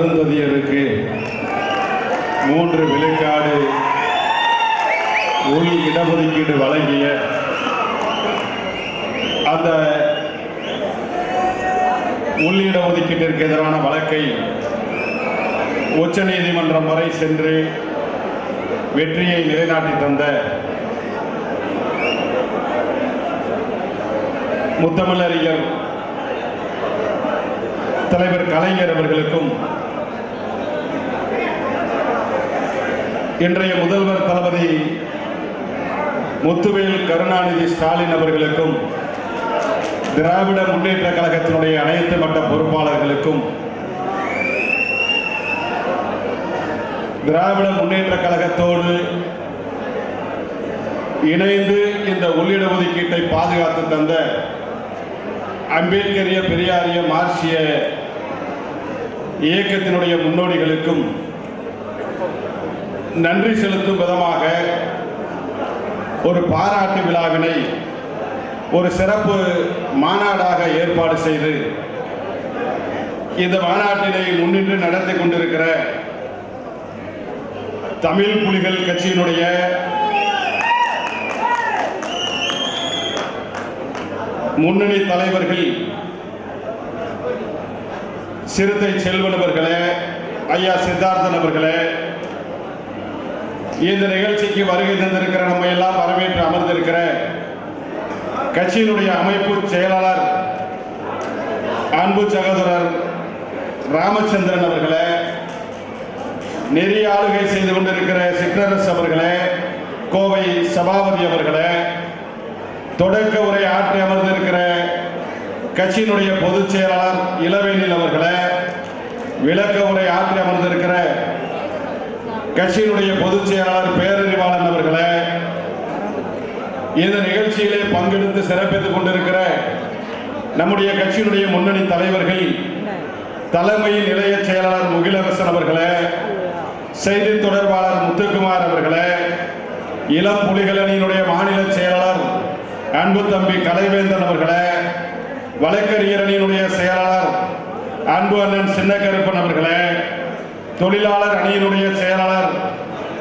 அருந்ததியருக்கு மூன்று விழுக்காடு உள் இடஒதுக்கீடு வழங்கிய அந்த உள் இடஒதுக்கீட்டிற்கு எதிரான வழக்கை உச்சநீதிமன்றம் வரை சென்று வெற்றியை நிலைநாட்டி தந்த முத்தமிழறிஞர் தலைவர் கலைஞர் அவர்களுக்கும் இன்றைய முதல்வர் தளபதி முத்துவேல் கருணாநிதி ஸ்டாலின் அவர்களுக்கும் திராவிட முன்னேற்ற கழகத்தினுடைய அனைத்து மட்ட பொறுப்பாளர்களுக்கும் திராவிட முன்னேற்ற கழகத்தோடு இணைந்து இந்த உள்ளிட ஒதுக்கீட்டை பாதுகாத்து தந்த அம்பேத்கரிய பெரியாரிய மார்க்சிய இயக்கத்தினுடைய முன்னோடிகளுக்கும் நன்றி செலுத்தும் விதமாக ஒரு பாராட்டு விழாவினை ஒரு சிறப்பு மாநாடாக ஏற்பாடு செய்து இந்த மாநாட்டினை முன்னின்று நடத்தி கொண்டிருக்கிற தமிழ் புலிகள் கட்சியினுடைய முன்னணி தலைவர்கள் சிறுத்தை செல்வன் அவர்களே ஐயா சித்தார்த்தன் அவர்களே இந்த நிகழ்ச்சிக்கு வருகை தந்திருக்கிற நம்ம எல்லாம் வரவேற்று அமர்ந்திருக்கிற கட்சியினுடைய அமைப்பு செயலாளர் அன்பு சகோதரர் ராமச்சந்திரன் அவர்களே நெறிய ஆளுகை செய்து கொண்டிருக்கிற சிற்றரசு அவர்களே கோவை சபாபதி அவர்களே தொடக்க உரை ஆற்றி அமர்ந்திருக்கிற கட்சியினுடைய பொதுச் செயலாளர் இளவேனில் அவர்களே விளக்க உரை ஆற்றி அமர்ந்திருக்கிற கட்சியினுடைய பொதுச் செயலாளர் பேரறிவாளன் அவர்களே இந்த நிகழ்ச்சியிலே பங்கெடுத்து சிறப்பித்துக் கொண்டிருக்கிற நம்முடைய கட்சியினுடைய முன்னணி தலைவர்கள் தலைமை நிலைய செயலாளர் முகிலரசன் அவர்களே செய்தி தொடர்பாளர் முத்துக்குமார் அவர்களே இளம் புலிகள் மாநில செயலாளர் அன்பு தம்பி கலைவேந்தன் அவர்களே வழக்கறிஞரணியினுடைய செயலாளர் அன்பு அண்ணன் சின்னக்கருப்பன் அவர்களே தொழிலாளர் அணியினுடைய செயலாளர்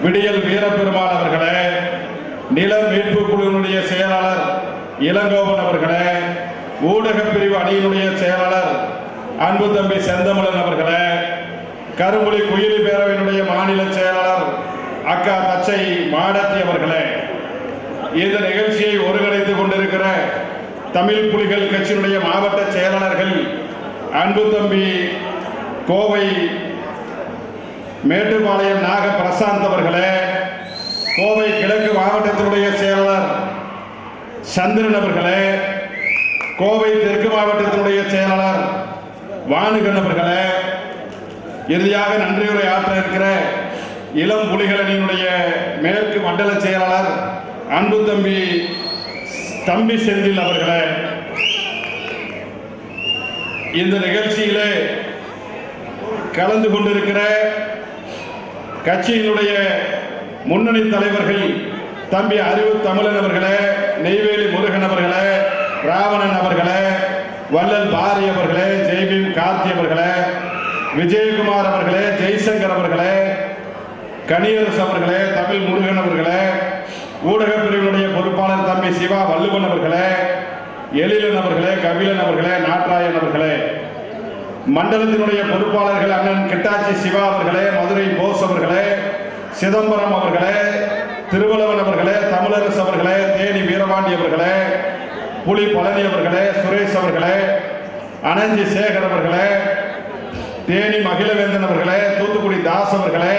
விடியல் வீரபெருமாள் அவர்களே நில மீட்பு குழுவினுடைய செயலாளர் இளங்கோவன் அவர்களே ஊடகப் பிரிவு அணியினுடைய செயலாளர் அன்பு தம்பி செந்தமிழன் அவர்களே கரும்புலி குயிலி பேரவையினுடைய மாநில செயலாளர் அக்கா தச்சை மாடத்தி அவர்களே இந்த நிகழ்ச்சியை ஒருங்கிணைத்துக் கொண்டிருக்கிற தமிழ் புலிகள் கட்சியினுடைய மாவட்ட செயலாளர்கள் அன்பு தம்பி கோவை மேட்டுப்பாளையம் நாக பிரசாந்த் அவர்களே கோவை கிழக்கு மாவட்டத்தினுடைய செயலாளர் சந்திரன் அவர்களே கோவை தெற்கு மாவட்டத்தினுடைய செயலாளர் வானுகன் அவர்களே இறுதியாக நன்றியுரை ஆற்ற இருக்கிற இளம் புலிகளினுடைய மேற்கு மண்டல செயலாளர் அன்பு தம்பி தம்பி செந்தில் அவர்களே இந்த நிகழ்ச்சியிலே கலந்து கொண்டிருக்கிற கட்சியினுடைய முன்னணி தலைவர்கள் தம்பி அறிவு தமிழன் அவர்களே நெய்வேலி முருகன் அவர்களே ராவணன் அவர்களே வள்ளல் பாரி அவர்களே ஜெய்பீம் கார்த்தி அவர்களே விஜயகுமார் அவர்களே ஜெய்சங்கர் அவர்களே கனியரசு அவர்களே தமிழ் முருகன் அவர்களே ஊடகப் பிரிவினுடைய பொறுப்பாளர் தம்பி சிவா வள்ளுவன் அவர்களே எழிலன் அவர்களே கபிலன் அவர்களே நாட்ராயன் அவர்களே. மண்டலத்தினுடைய பொறுப்பாளர்கள் அண்ணன் கிட்டாச்சி சிவா அவர்களே மதுரை போஸ் அவர்களே சிதம்பரம் அவர்களே திருவளவன் அவர்களே தமிழரசு அவர்களே தேனி வீரபாண்டி அவர்களே புலி பழனி அவர்களே சுரேஷ் அவர்களே அனஞ்சி சேகர் அவர்களே தேனி மகிழவேந்தன் அவர்களே தூத்துக்குடி தாஸ் அவர்களே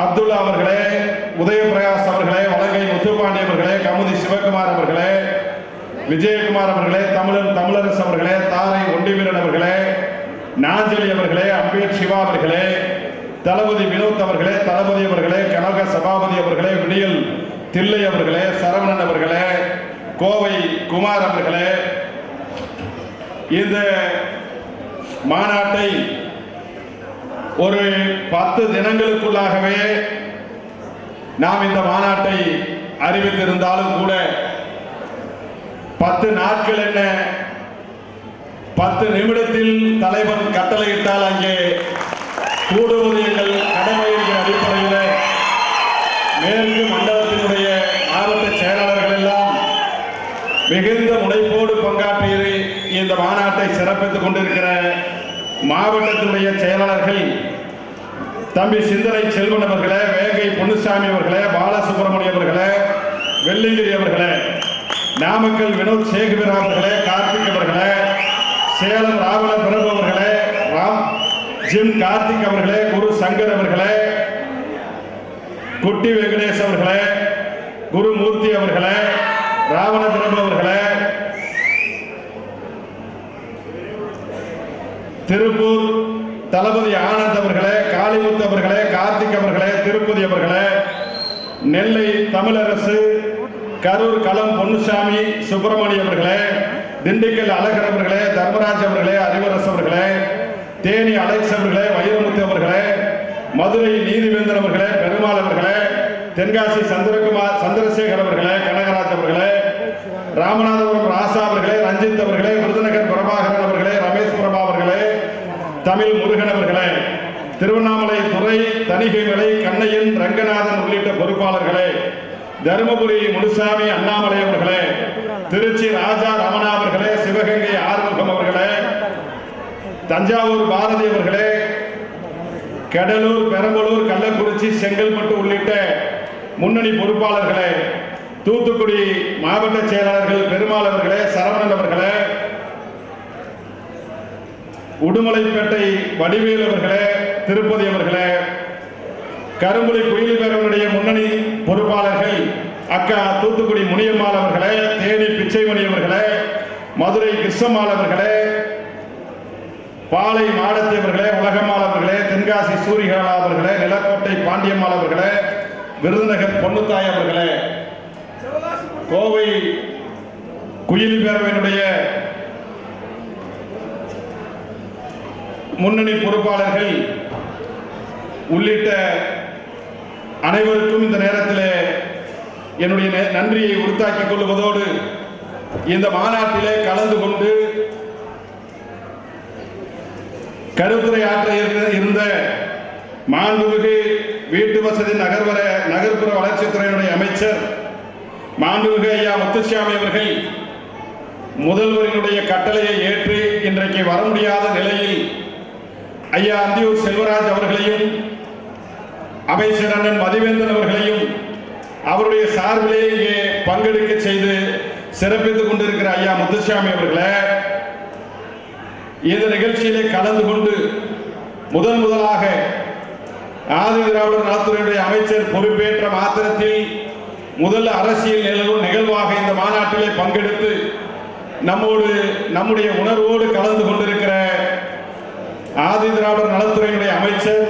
அப்துல்லா அவர்களே உதயபிரகாஷ் அவர்களே வலங்கை முத்துப்பாண்டி அவர்களே கமுதி சிவகுமார் அவர்களே விஜயகுமார் அவர்களே தமிழன் தமிழரசு அவர்களே தாரை ஒண்டிவீரன் அவர்களே நாஞ்சலி அவர்களே அம்பேத் சிவா அவர்களே தளபதி வினோத் அவர்களே தளபதி அவர்களே கனக சபாபதி அவர்களே விடியல் தில்லை அவர்களே சரவணன் அவர்களே கோவை குமார் அவர்களே இந்த மாநாட்டை ஒரு பத்து தினங்களுக்குள்ளாகவே நாம் இந்த மாநாட்டை அறிவித்திருந்தாலும் கூட பத்து நாட்கள் என்ன? பத்து நிமிடத்தில் தலைவர் கட்டளையிட்டால் அங்கே கூடுவது எங்கள் கடமை என்கிற அடிப்படையில் மேற்கு மண்டலத்தினுடைய மாவட்ட செயலாளர்கள் எல்லாம் மிகுந்த முனைப்போடு பங்காற்றி இந்த மாநாட்டை சிறப்பித்துக் கொண்டிருக்கிற மாவட்டத்தினுடைய செயலாளர்கள் தம்பி சிந்தனை செல்வன் அவர்களே வேங்கை பொன்னுசாமி அவர்களே பாலசுப்ரமணியம் அவர்களே வெள்ளிங்கிரி அவர்களே நாமக்கல் வினோத் சேகுவீரா அவர்களே கார்த்திக் அவர்களே சேலம் ராவண பிரபு அவர்களே ராம் ஜிம் கார்த்திக் அவர்களே குரு சங்கர் அவர்களே குட்டி வெங்கடேஷ் அவர்களே குருமூர்த்தி அவர்களே ராவண பிரபு அவர்களே திருப்பூர் தளபதி ஆனந்த் அவர்களே காளிமுத்து அவர்களே கார்த்திக் அவர்களே திருப்பதி அவர்களே நெல்லை தமிழரசு கரூர் களம் பொன்னுசாமி சுப்பிரமணியம் அவர்களே திண்டுக்கல் அழகர் அவர்களே தர்மராஜ் அவர்களே அறிவரசு அவர்களே தேனி அலெக்ஸ் அவர்களே வைரமுத்து அவர்களே மதுரை நீதிவேந்தன் அவர்களே பெருமாள் அவர்களே தென்காசி சந்திரகுமார் சந்திரசேகர் அவர்களே கனகராஜ் அவர்களே ராமநாதபுரம் ராசா அவர்களே ரஞ்சித் அவர்களே விருதுநகர் பிரபாகரன் அவர்களே ரமேஷ் பிரபா அவர்களே தமிழ் முருகன் அவர்களே திருவண்ணாமலை துறை தணிகைமலை கண்ணையன் ரங்கநாதன் உள்ளிட்ட பொறுப்பாளர்களே தருமபுரி முனுசாமி அண்ணாமலை அவர்களே திருச்சி ராஜா ரமணா அவர்களே சிவகங்கை ஆறுமுகம் அவர்களே தஞ்சாவூர் பாரதி அவர்களே கடலூர் பெரம்பலூர் கள்ளக்குறிச்சி செங்கல்பட்டு உள்ளிட்ட முன்னணி பொறுப்பாளர்களே தூத்துக்குடி மாவட்ட செயலாளர்கள் பெருமாள் அவர்களே சரவணன் அவர்களே உடுமலைப்பேட்டை வடிவேல் அவர்களே திருப்பதி அவர்களே கரும்புலி குயில் பேரவனுடைய முன்னணி பொறுப்பாளர்கள் அக்கா தூத்துக்குடி முனியம்மாள் அவர்களே தேனி பிச்சைமணி அவர்களே மதுரை கிருஷ்ணம்மாள் அவர்களே பாலை மாடத்தி அவர்களே உலகம்மாள் அவர்களே தென்காசி சூரிகாலா அவர்களே நிலக்கோட்டை பாண்டியம்மாள் அவர்களே விருதுநகர் பொன்னுத்தாய் அவர்களே கோவை குயிலி பேரவையினுடைய முன்னணி பொறுப்பாளர்கள் உள்ளிட்ட அனைவருக்கும் இந்த நேரத்தில் என்னுடைய நன்றியை உறுத்தாக்கிக் கொள்வதோடு இந்த மாநாட்டிலே கலந்து கொண்டு கருத்துரை ஆற்ற இருந்த- இருந்த மாண்புமிகு வீட்டு வசதி நகர்வர நகர்ப்புற வளர்ச்சித்துறையினுடைய அமைச்சர் மாண்புமிகு ஐயா முத்துசாமி அவர்கள் முதல்வரினுடைய கட்டளையை ஏற்று இன்றைக்கு வர முடியாத நிலையில் ஐயா அந்தியூர் செல்வராஜ் அவர்களையும் அமைச்சர் அண்ணன் மதிவேந்தன் அவர்களையும் அவருடைய சார்பிலே இங்கே பங்கெடுக்க செய்து சிறப்பித்துக் கொண்டிருக்கிற ஐயா முத்துசாமி அவர்களை இந்த நிகழ்ச்சியிலே கலந்து கொண்டு முதன் முதலாக ஆதி திராவிடர் நலத்துறையுடைய அமைச்சர் பொறுப்பேற்ற மாத்திரத்தில் முதல் அரசியல் நிலவும் நிகழ்வாக இந்த மாநாட்டிலே பங்கெடுத்து நம்மோடு நம்முடைய உணர்வோடு கலந்து கொண்டிருக்கிற ஆதி திராவிடர் நலத்துறையினுடைய அமைச்சர்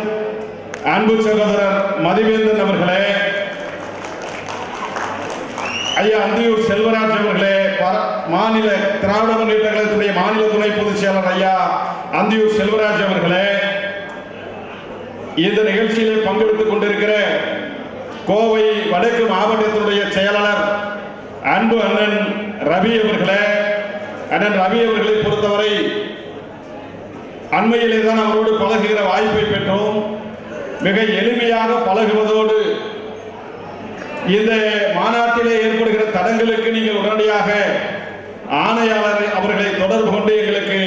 அன்பு சகோதரர் மதிவேந்தன் அவர்களே ஐயா அந்தியூர் செல்வராஜ் அவர்களே மாநில திராவிட முன்னேற்ற கழகத்துடைய மாநில துணை பொதுச் செயலர் ஐயா அந்தியூர் செல்வராஜ் அவர்களே இந்த நிகழ்ச்சியிலே பங்கெடுத்துக் கொண்டிருக்கிற கோவை வடக்கு மாவட்டத்தினுடைய செயலாளர் அன்பு அண்ணன் ரவி அவர்களே அண்ணன் ரவி அவர்களை பொறுத்தவரை அண்மையிலே தான் அவரோடு பழகுகிற வாய்ப்பை பெற்றோம். மிக எளிமையாக பழகுவதோடு இந்த மாநாட்டிலே ஏற்படுகிற தடங்களுக்கு நீங்கள் உடனடியாக ஆணையாளர் அவர்களை தொடர்பு கொண்டு எங்களுக்கு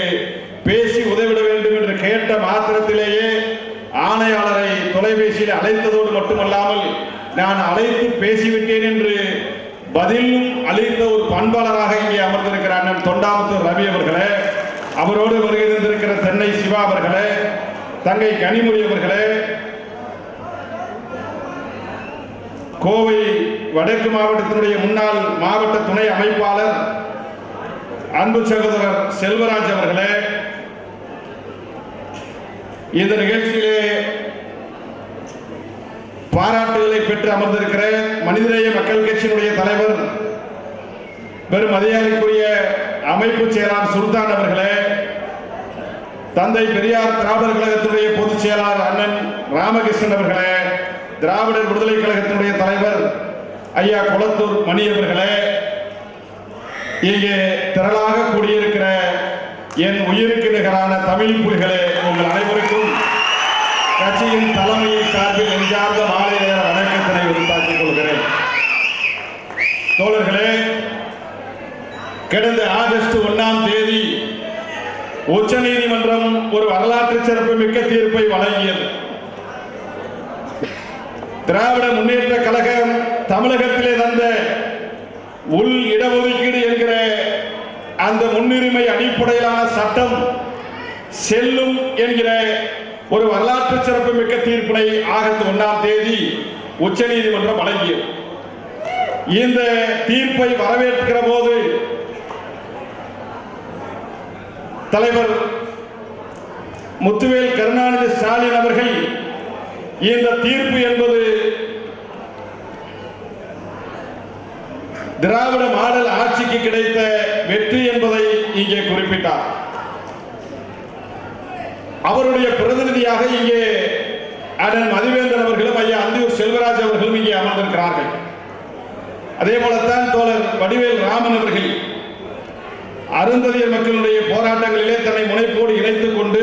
பேசி உதவிட வேண்டும் என்று கேட்ட மாத்திரத்திலேயே ஆணையாளரை தொலைபேசியில் அழைத்ததோடு மட்டுமல்லாமல் நான் அழைத்து பேசிவிட்டேன் என்று பதிலும் அளித்த ஒரு பண்பாளராக இங்கே அமர்ந்திருக்கிற அண்ணன் தொண்டாமுத்தூர் ரவி அவர்களே அவரோடு வருகை தந்திருக்கிற தென்னை சிவா அவர்களே தங்கை கனிமொழி அவர்களே கோவை வடக்கு மாவட்டத்தினுடைய முன்னாள் மாவட்ட துணை அமைப்பாளர் அன்பு சகோதரர் செல்வராஜ் அவர்களே இந்த நிகழ்ச்சியிலே பாராட்டுகளை பெற்று அமர்ந்திருக்கிற மனிதநேய மக்கள் கட்சியினுடைய தலைவர் பெரும் அதிகாரிக்குரிய அமைப்பு செயலாளர் சுல்தான் அவர்களே தந்தை பெரியார் திராவிடர் கழகத்தினுடைய பொதுச் செயலாளர் அண்ணன் ராமகிருஷ்ணன் அவர்களே திராவிடர் விடுதலை கழகத்தினுடைய தலைவர் ஐயா குளத்தூர் மணி அவர்களே இங்கே திரளாக கூடியிருக்கிற என் உயிருக்கு நிகரான தமிழ் புலிகளே உங்கள் அனைவருக்கும் கட்சியின் தலைமையின் சார்பில் நெஞ்சார்ந்த மாலை நேர வணக்கத்தினை உருவாக்கிக் கொள்கிறேன். தோழர்களே கடந்த ஆகஸ்ட் ஒன்னாம் தேதி உச்சநீதிமன்றம் ஒரு வரலாற்று சிறப்புமிக்க தீர்ப்பை வழங்கியது. திராவிட முன்னேற்ற கழகம் தமிழகத்திலே தந்த உள் இடஒதுக்கீடு என்கிற அந்த முன்னுரிமை அடிப்படையிலான சட்டம் செல்லும் என்கிற ஒரு வரலாற்று சிறப்புமிக்க தீர்ப்பினை ஆகத்து ஒன்றாம் தேதி உச்ச நீதிமன்றம் வழங்கியது. இந்த தீர்ப்பை வரவேற்கிற போது தலைவர் முத்துவேல் கருணாநிதி ஸ்டாலின் அவர்கள் இந்த தீர்ப்பு என்பது திராவிட மாடல் ஆட்சிக்கு கிடைத்த வெற்றி என்பதை இங்கே குறிப்பிட்டார். அவருடைய பிரதிநிதியாக இங்கே அண்ணன் மதிவேந்தன் அவர்களும் ஐயா அந்தியூர் செல்வராஜ் அவர்களும் இங்கே அமர்ந்திருக்கிறார்கள். அதே போலத்தான் தோழர் வடிவேல் ராமன் அவர்கள் அருந்ததியர் மக்களுடைய போராட்டங்களிலே தன்னை முனைப்போடு இணைத்துக் கொண்டு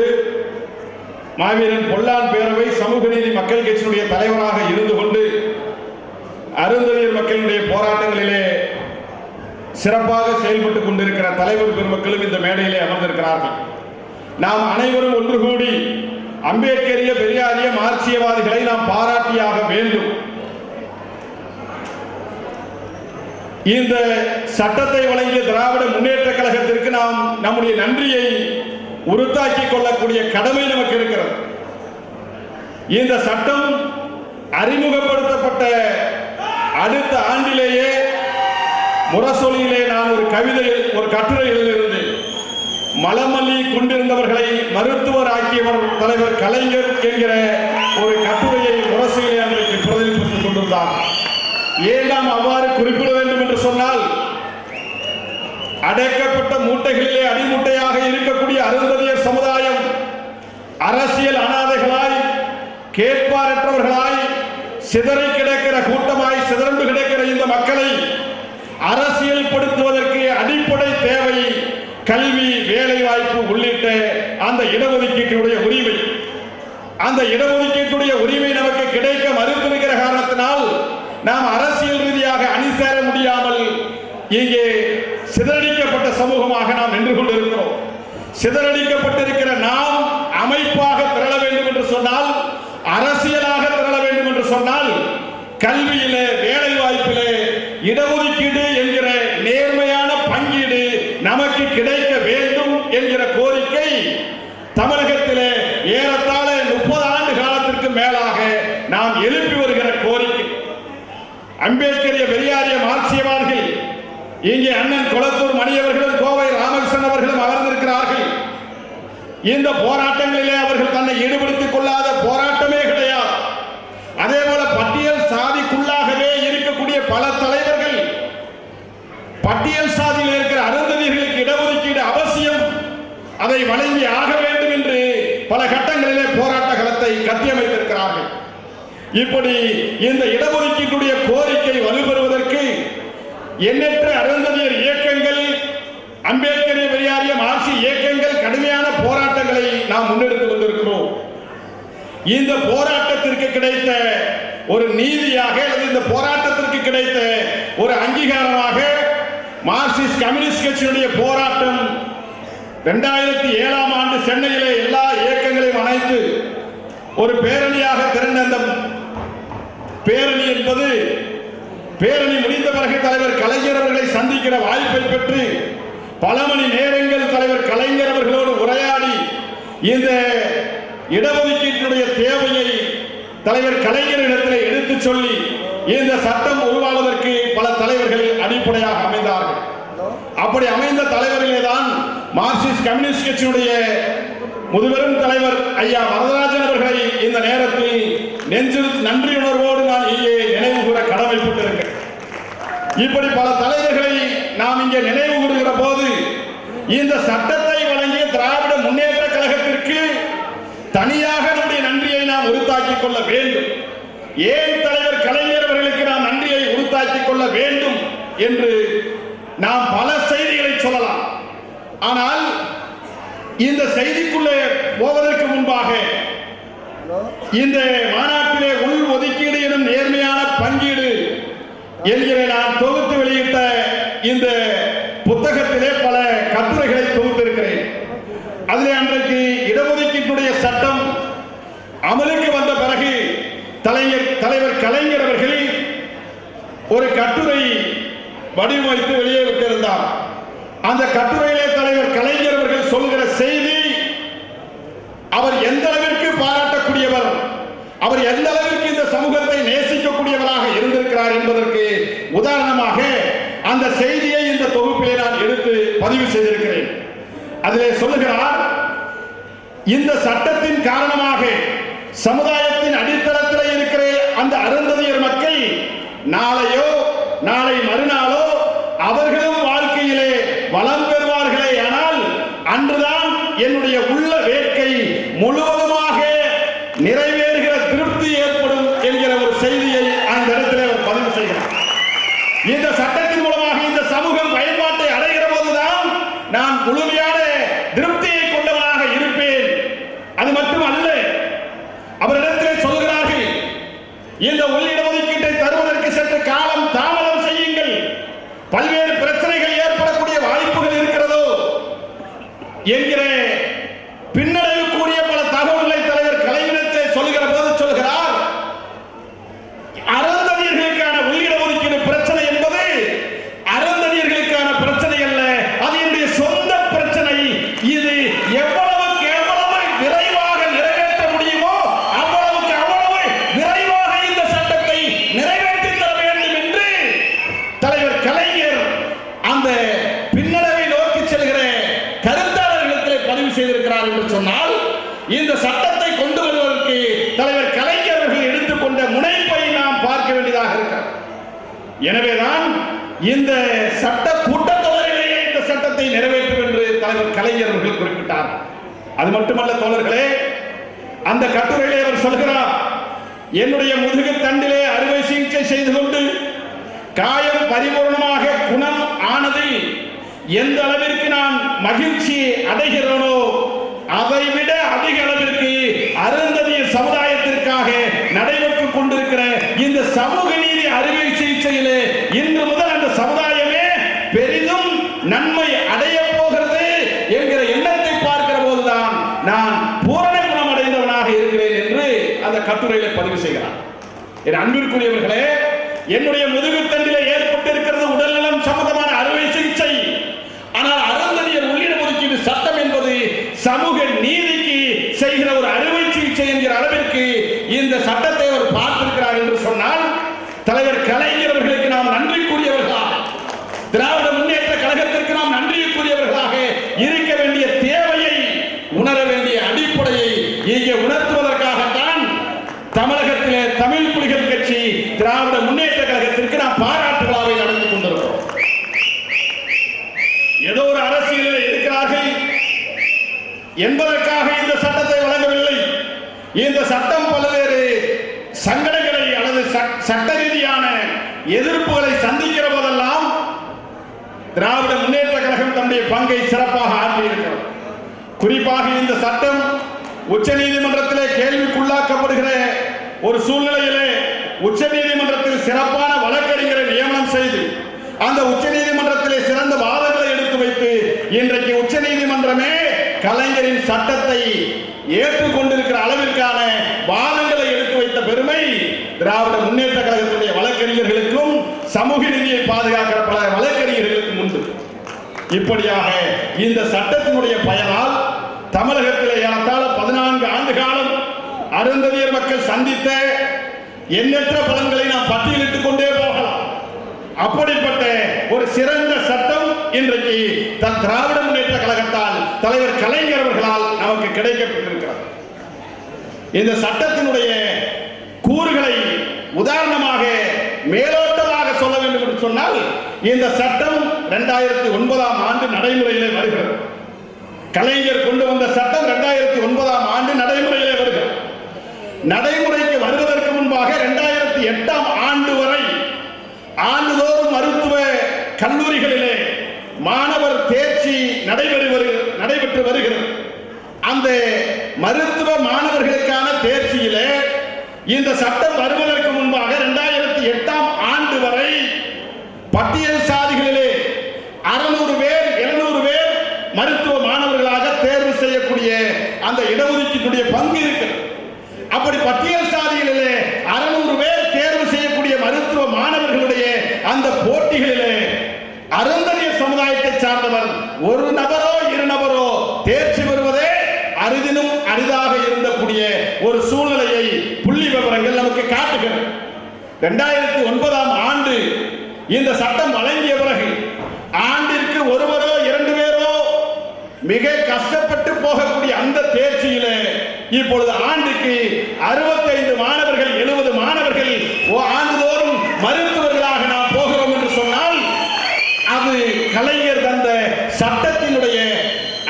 மாவீரன் பொல்லான் பேரவை சமூக நீதி மக்கள் கட்சியினுடைய தலைவராக இருந்து கொண்டு அருந்ததியர் மக்களுடைய போராட்டங்களிலே சிறப்பாக செயல்பட்டுக் கொண்டிருக்கிற தலைவர் பெருமக்களும் இந்த மேடையிலே அமர்ந்திருக்கிறார்கள். நாம் அனைவரும் ஒன்று கூடி அம்பேத்கரிய பெரியாரிய மார்க்சியவாதிகளை நாம் பாராட்டியாக வேண்டும். இந்த சட்டத்தை வழங்கிய திராவிட முன்னேற்ற கழகத்திற்கு நாம் நம்முடைய நன்றியை உறுத்தாக்கி கொள்ளக்கூடிய கடமை நமக்கு இருக்கிறது. இந்த சட்டம் அறிமுகப்படுத்தப்பட்ட அடுத்த ஆண்டிலேயே முரசொலியிலே நான் ஒரு கவிதை ஒரு கட்டுரை எழுதியிருந்தேன். மலமல்லி கொண்டிருந்தவர்களை மருத்துவர் ஆக்கியவர் தலைவர் கலைஞர் என்கிற ஒரு கட்டுரையை முரசொலியிலே அன்றைக்கு பிரதிநிதித்துக் கொண்டிருந்தார். ஏன் நாம் அவ்வாறு குறிப்பிட வேண்டும் என்று சொன்னால் அடைக்கப்பட்ட மூட்டைகளிலே அடிமூட்டையாக இருக்கக்கூடிய அருந்ததியர் சமுதாயம் அரசியல் அனாதைகளாய் கேட்பாரற்றவர்களாய் சிதறி கிடக்கிற கூட்டமாய் சிதறந்து கிடக்கிற இந்த மக்களை அரசியல் படுத்துவதற்கு அடிப்படை தேவை கல்வி வேலை வாய்ப்பு உள்ளிட்ட அந்த இடஒதுக்கீட்டுடைய உரிமை. அந்த இடஒதுக்கீட்டுடைய உரிமை நமக்கு கிடைக்க மறுத்திருக்கிற காரணத்தினால் நாம் அரசியல் ரீதியாக அணி சேர முடியாமல் இங்கே சிதறடிக்கப்பட்ட சமூகமாக நாம் நின்று கொண்டிருக்கிறோம். சிதறடிக்கப்பட்டிருக்கிற நாம் அமைப்பாக திரள வேண்டும் என்று சொன்னால் அரசியலாக திரள வேண்டும் என்று சொன்னால் கல்வியிலே வேலை வாய்ப்பிலே இடஒதுக்கீடு என்கிற நேர்மையான பங்கீடு நமக்கு கிடைக்க வேண்டும் என்கிற கோரிக்கை தமிழகத்திலே ஏறத்தாழ முப்பது ஆண்டு காலத்திற்கு மேலாக நாம் எழுப்பி வருகிற கோரிக்கை. அம்பேத்கரிய பெரியாரிய மார்க்சியவாதிகள் இங்கே அண்ணன் குளத்தூர் மணி அவர்களும் கோவை ராமகிருஷ்ணன் அவர்களும் அமர்ந்திருக்கிறார்கள். இந்த போராட்டங்களிலே அவர்கள் தன்னை ஈடுபடுத்திக் கொள்ளாத போராட்டமே கிடையாது. அதே போல பட்டியல் சாதிக்குள்ளாகவே இருக்கக்கூடிய பல தலைவர்கள் பட்டியல் சாதியில் இருக்கிற அருந்ததிகளுக்கு இடஒதுக்கீடு அவசியம். அதை வழங்கி ஆக வேண்டும் என்று பல கட்டங்களிலே போராட்ட களத்தை கட்டியமைத்திருக்கிறார்கள். இப்படி இந்த இடஒதுக்கீட்டுடைய கோரிக்கை வலுப்பெறுவதற்கு எண்ணற்ற அருந்ததியர் இயக்கங்கள் அம்பேத்கர் பெரியாரிய மார்க்சி இயக்கங்கள் கடுமையான போராட்டங்களை நாம் முன்னெடுத்து கொண்டிருக்கிறோம். இந்த போராட்டத்திற்கு கிடைத்த ஒரு நீதியாக அல்லது இந்த போராட்டத்திற்கு கிடைத்த ஒரு அங்கீகாரமாக மார்க்சிஸ்ட் கம்யூனிஸ்ட் கட்சியினுடைய போராட்டம் இரண்டாயிரத்தி ஏழாம் ஆண்டு சென்னையிலே எல்லா இயக்கங்களையும் அணைத்து ஒரு பேரணியாக திரண்ட அந்த பேரணி என்பது பேரணி முடிந்த பிறகு தலைவர் கலைஞர் அவர்களை சந்திக்கிற வாய்ப்பை பெற்று பல மணி நேரங்கள் தலைவர் கலைஞர் அவர்களோடு உரையாடி இந்த இடஒதுக்கீட்டினுடைய தேவையை தலைவர் கலைஞரிடத்தில் எடுத்துச் சொல்லி இந்த சட்டம் உருவாவதற்கு பல தலைவர்கள் அடிப்படையாக அமைந்தார்கள். அப்படி அமைந்த தலைவர்களே தான் மார்க்சிஸ்ட் கம்யூனிஸ்ட் கட்சியுடைய முதுபெரும் தலைவர் ஐயா வரதராஜன் அவர்களை இந்த நேரத்தில் நெஞ்சில் நன்றியுணர்வோடு நான் இங்கே நினைவு கூற கடமைப்பட்டிருக்கிறேன் இப்படி பல தலைவர்களை நாம் இங்கே நினைவு கூறுகிற போது இந்த சட்டத்தை வழங்கிய திராவிட முன்னேற்ற கழகத்திற்கு தனியாக நம்முடைய நன்றியை நாம் உறுத்தாக்கிக் கொள்ள வேண்டும். ஏன் தலைவர் கலைஞர் அவர்களுக்கு நாம் நன்றியை உறுத்தாக்கிக் கொள்ள வேண்டும் என்று நாம் பல செய்திகளை சொல்லலாம். ஆனால் இந்த செய்திக்குள்ளே போவதற்கு முன்பாக இந்த மாநாட்டிலே உள் ஒதுக்கீடு எனும் நேர்மையான பங்கீடு என்கிற நான் தொகுத்து வெளியிட்ட இந்த புத்தகத்திலே பல கட்டுரைகளை தொகுத்திருக்கிறேன். அதிலே அன்றைக்கு இடஒதுக்கீட்டுடைய சட்டம் அமலுக்கு வந்த பிறகு தலைவர் தலைவர் கலைஞர் அவர்கள் ஒரு கட்டுரை வடிவமைத்து வெளியே விட்டிருந்தார் அந்த கட்டுரையிலே தலைவர் கலைஞர் அவர்கள் சொல்கிற செய்தி அவர் எந்த அளவிற்கு பாராட்ட அவர் எந்த அளவிற்கு இந்த சமூகத்தை நேசிக்கக்கூடியவராக இருந்திருக்கிறார் என்பதற்கு உதாரணமாக அந்த செய்தியை இந்த தொகுப்பிலே நான் எடுத்து பதிவு செய்திருக்கிறேன். அதிலே சொல்லுகிறார் இந்த சட்டத்தின் காரணமாக சமுதாயத்தின் அடித்தளத்தில் இருக்கிற அந்த அருந்ததியர் மக்கள் நாளையோ நாளை மறுநாளோ அவர்களும் வாழ்க்கையிலே வளம் பெறுவார்களே. ஆனால் அன்றுதான் என்னுடைய உள்ள வேட்கை முழுவதுமாக நிறைவேறுகிற திருப்தி ஏற்படும் என்கிற ஒரு செய்தியை அந்த இடத்திலே அவர் பதிவு செய்கிறார் இந்த சட்டத்தின் மூலமாக இந்த சமூகம் பயன்பாட்டை அடைகிற போதுதான் நான் முழுமையான திருப்தியை கொண்டவனாக இருப்பேன். அது மட்டும் அல்ல அவரிடத்தில் சொல்கிறார்கள் இந்த உள்ளிட ஒதுக்கீட்டை தருவதற்கு சற்று காலம் தாமதம் செய்யுங்கள். பல்வேறு பிரச்சனைகள் ஏற்படக்கூடிய வாய்ப்புகள் இருக்கிறதோ என்கிற பின்னடைவுக்குரிய பல தகவல்களை தலைவர் கலைஞரத்தை சொல்கிற போது சொல்கிறார் அருந்ததியர்களுக்கான உள்ளிட ஒதுக்கீடு பிரச்சனை என்பது அருந்ததியர்களுக்கான பிரச்சனை அல்ல அது என்னுடைய சொந்த பிரச்சனை இது எவ்வளவுக்கு எவ்வளவு விரைவாக நிறைவேற்ற முடியுமோ அவ்வளவுக்கு அவ்வளவு விரைவாக இந்த சட்டத்தை நிறைவேற்றி தர வேண்டும் என்று தலைவர் கலைஞர் அந்த பின்னடைவை நோக்கி செல்கிற கருத்தாளர்களிடத்திலே பதிவு செய்திருக்கிறார் என்று சொன்னால் இந்த சட்டத்தை கொண்டு வருவதற்கு தலைவர் கலைஞர் அவர்கள் எடுத்துக்கொண்ட முனைப்பை நாம் பார்க்க வேண்டியதாக இருக்கிறது எனவேதான் இந்த சட்ட கூட்டத்தொடரிலேயே இந்த சட்டத்தை நிறைவேற்றும் என்று தலைவர் கலைஞர் அவர்கள் குறிப்பிட்டார். அது மட்டுமல்ல தோழர்களே அந்த கட்டுரையிலே அவர் சொல்கிறார் என்னுடைய முதுகு தண்டிலே அறுவை சிகிச்சை செய்து கொண்டு காயம் பரிபூர்ணமாக குணம் ஆனது எந்த அளவிற்கு நான் மகிழ்ச்சி அடைகிறேனோ அதை விட அதிக அளவிற்கு அருந்ததிய சமுதாயத்திற்காக நடைபெற்றுக் கொண்டிருக்கிற இந்த சமூக நீதி அறுவை சிகிச்சையிலே இன்று முதல் அந்த சமுதாயமே பெரிதும் நன்மை அடைய போகிறது என்கிற எண்ணத்தை பார்க்கிற போதுதான் நான் பூரண குணம் அடைந்தவனாக இருக்கிறேன் என்று அந்த கட்டுரையில பதிவு செய்கிறார். என் அன்பிற்குரியவர்களே என்னுடைய முதுகுத்தண்டிலே ஏற்பட்டிருக்கிறது உடல்நலம் சம்பந்தமான அறுவை சிகிச்சை. ஆனால் அறந்தடியர் உள்ளிட ஒதுக்கீடு சட்டம் என்பது சமூக நீதிக்கு செய்கிற ஒரு அறுவை சிகிச்சை என்கிற அளவிற்கு இந்த சட்டத்தை அவர் பார்த்திருக்கிறார் என்று சொன்னால் தலைவர் கலைஞரவர்களுக்கு நாம் நன்றி கூறியவர்களாக திராவிட முன்னேற்ற கழகத்திற்கு நாம் நன்றி கூறியவர்களாக இருக்க வேண்டிய தேவை உணர வேண்டிய அடிப்படையை இங்கே உணர்த்துவதற்காகத்தான் தமிழகத்திலே தமிழ் புலிகள் கட்சி திராவிட முன்னேற்ற கழகத்திற்கு நாம் பாராட்டு விழாவை நடத்தி கொண்டிருக்கிறோம் ஏதோ ஒரு அரசியலில் இருக்கிறார்கள் என்பதற்காக இந்த சட்டத்தை வழங்கவில்லை. இந்த சட்டம் பல்வேறு சங்கடங்களை அல்லது சட்ட ரீதியான எதிர்ப்புகளை சந்திக்கிற போதெல்லாம் திராவிட முன்னேற்ற கழகம் தன்னுடைய பங்கை சிறப்பாக ஆற்றியிருக்கிறது. குறிப்பாக இந்த சட்டம் உச்ச நீதிமன்றத்திலே கேள்விக்குள்ளாக்கப்படுகிற ஒரு சூழ்நிலையிலே உச்ச நீதிமன்றத்தில் சிறப்பான வழக்கறிஞரை நியமனம் செய்து அந்த உச்ச நீதிமன்றத்திலே சிறந்த வாதங்களை எடுத்து வைத்து இன்றைக்கு கலைஞரின் சட்டத்தை ஏற்றுக்கொண்டிருக்கிற அளவிற்கான வாதங்களை எடுத்து வைத்த பெருமை திராவிட முன்னேற்ற கழகத்துடைய வழக்கறிஞர்களுக்கும் சமூக நீதியை பாதுகாக்கிற பல வழக்கறிஞர்களுக்கும் உண்டு. இப்படியாக இந்த சட்டத்தினுடைய பயனால் தமிழகத்தில் ஏறத்தாழ பதினான்கு ஆண்டு காலம் அருந்ததியர் மக்கள் சந்தித்த எண்ணற்ற பலன்களை நாம் பட்டியலிட்டுக் கொண்டே போகலாம். அப்படிப்பட்ட ஒரு சிறந்த சட்டம் இன்றைக்கு திராவிட முன்னேற்ற கழகத்தால் தலைவர் கலைஞர் அவர்களால் நமக்கு கிடைக்கப்பட்டிருக்கிறது. இந்த சட்டத்தினுடைய கூறுகளை உதாரணமாக மேலோட்டமாக சொல்ல வேண்டும் என்று சொன்னால் இந்த சட்டம் இரண்டாயிரத்தி ஒன்பதாம் ஆண்டு நடைமுறையிலே வருகிறது. கலைஞர் கொண்டு வந்த சட்டம் இரண்டாயிரத்தி ஒன்பதாம் ஆண்டு நடைமுறையிலே வருகிறது. நடைமுறைக்கு வருவதற்கு முன்பாக இரண்டாயிரத்தி எட்டாம் ஆண்டு வரை ஆண்டுதோறும் மருத்துவ கல்லூரிகளிலே மாணவர் தேர்ச்சி நடைபெறு வருக- நடைபெற்று வருகிறது. அந்த மருத்துவ மாணவர்களுக்கான தேர்ச்சியில இந்த சட்டம் வருவதற்கு முன்பாக இரண்டாயிரத்தி எட்டாம் ஆண்டு வரை பட்டியல் சாதிகளிலே அறுநூறு பேர் எழுநூறு பேர் மருத்துவ மாணவர்களாக தேர்வு செய்யக்கூடிய அந்த இடஒதுக்கீட்டுடைய பங்கு இருக்கிறது. அப்படி பட்டியல் சாதிகளிலே அறுநூறு பேர் தேர்வு செய்யக்கூடிய மருத்துவ மாணவர்களுடைய அந்த போட்டிகளிலே அருந்தனி சமுதாயத்தை சார்ந்தவர். ஒரு நபரோ இரு நபரோ தேர்ச்சி பெறுவதே அரிதினும் அரிதாக இருந்தக்கூடிய ஒரு சூழ்நிலையை புள்ளி விவரங்கள் நமக்கு காட்டுகிறது. இரண்டாயிரத்தி ஒன்பதாம் ஆண்டு இந்த சட்டம் வழங்கிய பிறகு ஆண்டிற்கு ஒருவரோ இரண்டு பேரோ மிக கஷ்டப்பட்டு போகக்கூடிய அந்த தேர்ச்சியிலே இப்பொழுது ஆண்டுக்கு அறுபத்தைந்து மாணவர்கள் எழுபது மாணவர்கள் ஓ- ஆண்டுதோறும் மருத்துவர்களாக நாம் போகிறோம் என்று சொன்னால் அது கலைஞர் தந்த சட்டத்தினுடைய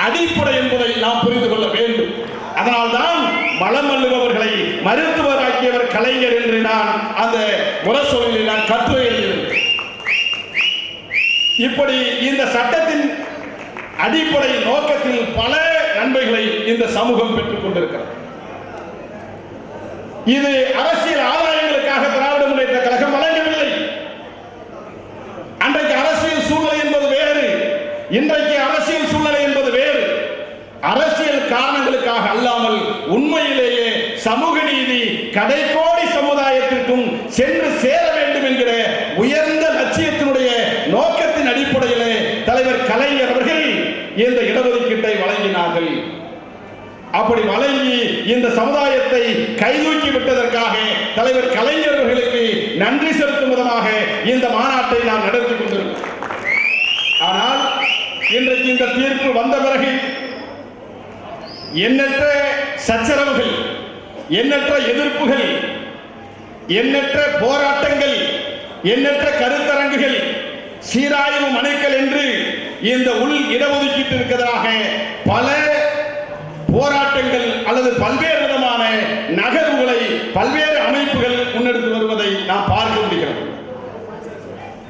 அடிப்படை என்பதை நாம் புரிந்து கொள்ள வேண்டும். அதனால்தான் மலம் அள்ளுபவர்களை மருத்துவராக்கியவர் கலைஞர் என்று நான் அந்த முரசொலியில் நான் கற்று எழுதியிருந்தேன் இப்படி இந்த சட்டத்தின் அடிப்படை நோக்கத்தில் பல நன்மைகளை இந்த சமூகம் பெற்றுக் கொண்டிருக்கிறது. இது அரசியல் ஆதாயம் திராவிட முன்னேற்ற கழகம் வழங்கவில்லை அன்றைக்கு அரசியல் சூழ்நிலை என்பது வேறு இன்றைக்கு அரசியல் சூழ்நிலை என்பது வேறு அரசியல் காரணங்களுக்காக அல்லாமல் உண்மையிலேயே சமூக நீதி கடைக்கோடி சமுதாயத்திற்கும் சென்று சேர வேண்டும் என்கிற உயர்ந்த லட்சியத்தினுடைய நோக்கத்தின் அடிப்படையிலே தலைவர் கலைஞர் அவர்கள் இந்த இடஒதுக்கீட்டை வழங்கினார்கள். அப்படி வழங்கி இந்த சமுதாயத்தை கைதூக்கி விட்டதற்காக தலைவர் கலைஞர்களுக்கு நன்றி செலுத்தும் விதமாக இந்த மாநாட்டை நாம் நடத்தி கொண்டிருக்கிறோம் ஆனால் இன்றைக்கு இந்த தீர்ப்பு வந்த பிறகு எண்ணற்ற சச்சரவுகள் எண்ணற்ற எதிர்ப்புகள் எண்ணற்ற போராட்டங்கள் எண்ணற்ற கருத்தரங்குகள் சீராய்வு மனுக்கள் என்று இந்த உள் இடஒதுக்கீட்டிற்கு எதிராக பல போராட்டங்கள் அல்லது பல்வேறு விதமான நகர்வுகளை பல்வேறு அமைப்புகள் முன்னெடுத்து வருவதை நாம் பார்க்க முடிகிறது.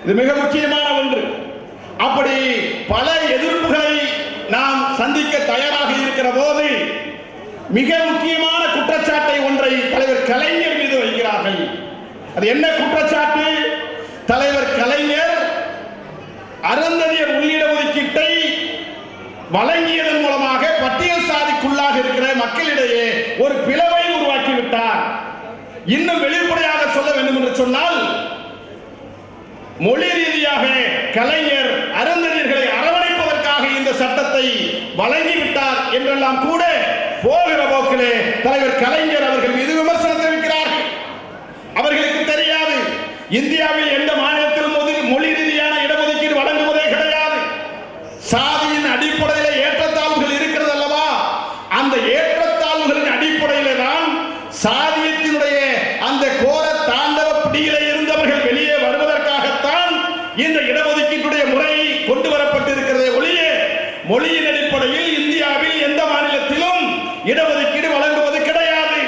இது மிக முக்கியமான ஒன்று. அப்படி பல எதிர்ப்புகளை நாம் சந்திக்க தயாராக இருக்கிற போது மிக முக்கியமான குற்றச்சாட்டை ஒன்றை தலைவர் கலைஞர் மீது வைக்கிறார்கள். அது என்ன குற்றச்சாட்டு? தலைவர் கலைஞர் அருந்ததியர் உள்ளிட ஒதுக்கீட்டை வழங்கியதன் மூலமாக பட்டியல் சாதிக்குள்ளாக இருக்கிற மக்களிடையே ஒரு பிளவை உருவாக்கிவிட்டார். இன்னும் வெளிப்படையாக சொல்ல வேண்டும் என்று சொன்னால் மொழி ரீதியாக கலைஞர் அருந்ததியர்களை அரவணைப்பதற்காக இந்த சட்டத்தை வழங்கிவிட்டார் என்றெல்லாம் கூட போகிற போக்கிலே தலைவர் கலைஞர் அவர்கள் மீது விமர்சனம் தெரிவிக்கிறார்கள். அவர்களுக்கு தெரியாது. இந்தியாவில் எந்த மாநிலத்திலும் மொழி- மொழி ரீதியான இடஒதுக்கீடு வழங்குவதே கிடையாது சாதியின் அடிப்படையில் ஏற்றத்தாழ்வுகள் இருக்கிறது அல்லவா அந்த ஏற்றத்தாழ்வுகளின் அடிப்படையிலே தான் சாதியத்தினுடைய அந்த கோர தாண்டவ பிடியிலே இருந்தவர்கள் வெளியே வருவதற்காகத்தான் இந்த இடஒதுக்கீட்டுடைய முறை கொண்டு வரப்பட்டிருக்கிறதே ஒழிய மொழியின் அடிப்படையில் இந்தியாவில் எந்த மாநிலத்திலும் இடஒதுக்கீடு வழங்குவது கிடையாது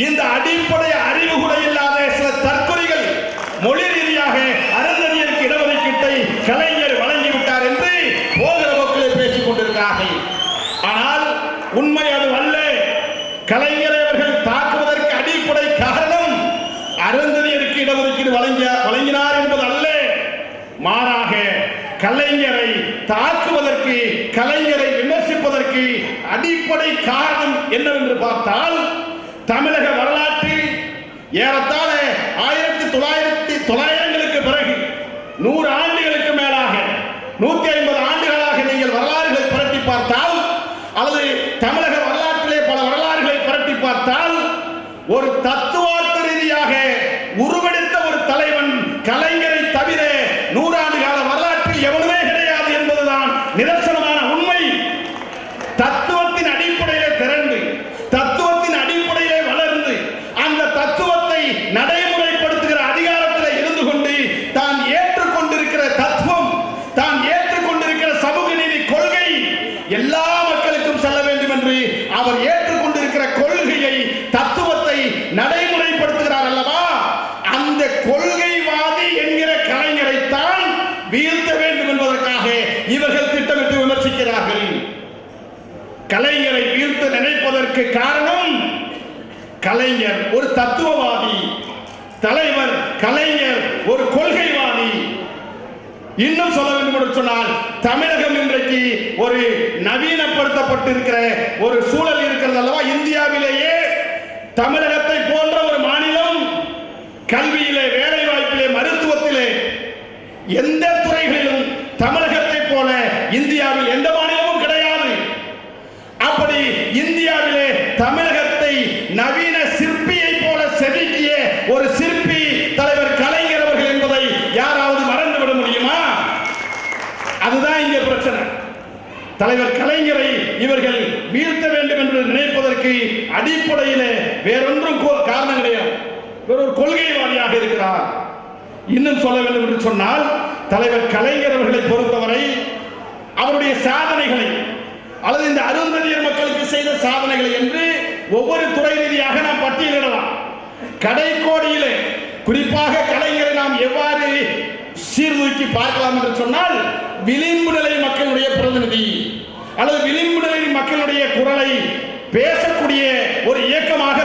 இந்த அடிப்படை அறிவு கூட இல்லாத சில தற்கொலைகள் மொழி ரீதியாக அருந்ததியருக்கு இடஒதுக்கீட்டை கலைஞர் வழங்கிவிட்டார் என்று போகிற போக்கிலே பேசிக் கொண்டிருக்கிறார்கள் ஆனால் உண்மை அது அல்ல கலைஞரை அவர்கள் தாக்குவதற்கு அடிப்படை காரணம் அருந்ததியருக்கு இடஒதுக்கீடு வழங்கிய வழங்கினார் என்பது அல்ல மாறாக கலைஞரை தாக்குவதற்கு கலைஞரை விமர்சிப்பதற்கு அடிப்படை காரணம் என்னவென்று பார்த்தால் தமிழக வரலாற்றில் ஏறத்தாழ ஆயிரத்தி தொள்ளாயிரத்தி தொள்ளாயிரங்களுக்கு பிறகு நூறு ஆண்டுகளுக்கு மேலாக நூத்தி ஐம்பது ஆண்டுகளாக நீங்கள் வரலாறுகளை புரட்டி பார்த்தால் அல்லது தமிழக வரலாற்றிலே பல வரலாறுகளை புரட்டி பார்த்தால் ஒரு தத்துவார்த்த ரீதியாக உருவெடு ஒரு தலைவன் கலைஞரை தவிர நூறாண்டு கால வரலாற்றில் எவனுமே கிடையாது என்பதுதான் நிதர்சனமான உண்மை தத்துவத்தின் அடிப்படையிலே திரண்டு தத்துவத்தின் அடிப்படையிலே வளர்ந்து அந்த தத்துவத்தை நடைமுறைப்படுத்துகிற அதிகாரத்தில் இருந்து கொண்டு தான் ஏற்றுக்கொண்டிருக்கிற தத்துவம் தான் ஏற்றுக்கொண்டிருக்கிற சமூக நீதி கொள்கை எல்லா மக்களுக்கும் செல்ல வேண்டும் என்று அவர் ஏற்றுக்கொண்டிருக்கிற கொள்கையை தத்துவத்தை நடைமுறைப்படுத்துகிறார் அல்லவா அந்த கொள்கைவாதி என்கிற கலைஞரைத்தான் வீழ்த்த வேண்டும் என்பதற்காக இவர்கள் திட்டமிட்டு விமர்சிக்கிறார்கள் கலைஞரை வீழ்த்த அதற்கு காரணம் கலைஞர் ஒரு தத்துவவாதி. தலைவர் கலைஞர் ஒரு கொள்கைவாதி. இன்னும் சொல்ல வேண்டும் என்று சொன்னால் தமிழகம் இன்றைக்கு ஒரு நவீனப்படுத்தப்பட்டிருக்கிற ஒரு சூழல் இருக்கிறது அல்லவா? இந்தியாவிலேயே தமிழகத்தை போன்ற ஒரு மாநிலம் கல்வியிலே வேலை வாய்ப்பிலே மருத்துவத்திலே எந்த துறைகளிலும் தமிழகத்தை போல இந்தியாவில் எந்த மாநிலமும் கிடையாது அப்படி இந்தியாவிலே தமிழகத்தை நவீன சிற்பியை போல செதுக்கிய ஒரு சிற்பி தலைவர் கலைஞர் அவர்கள் என்பதை யாராவது மறந்துவிட முடியுமா அதுதான் இங்கே பிரச்சனை தலைவர் கலைஞரை இவர்கள் வீழ்த்த வேண்டும் என்று நினைப்பதற்கு அடிப்படையிலே வேறொன்றும் கோ- காரணம் கிடையாது. இவர் ஒரு கொள்கைவாதியாக இருக்கிறார். இன்னும் சொல்ல வேண்டும் என்று சொன்னால் தலைவர் கலைஞர் அவர்களை பொறுத்தவரை அவருடைய சாதனைகளை அல்லது இந்த அருந்ததியர் மக்களுக்கு செய்த சாதனைகளை என்று ஒவ்வொரு துறை ரீதியாக நாம் பட்டியலிடலாம். கடைக்கோடியிலே குறிப்பாக கலைஞரை நாம் எவ்வாறு சீர்தூக்கி பார்க்கலாம் என்று சொன்னால் விளிம்பு நிலை மக்களுடைய பிரதிநிதி அல்லது விளிம்பு நிலை மக்களுடைய குரலை பேசக்கூடிய ஒரு இயக்கமாக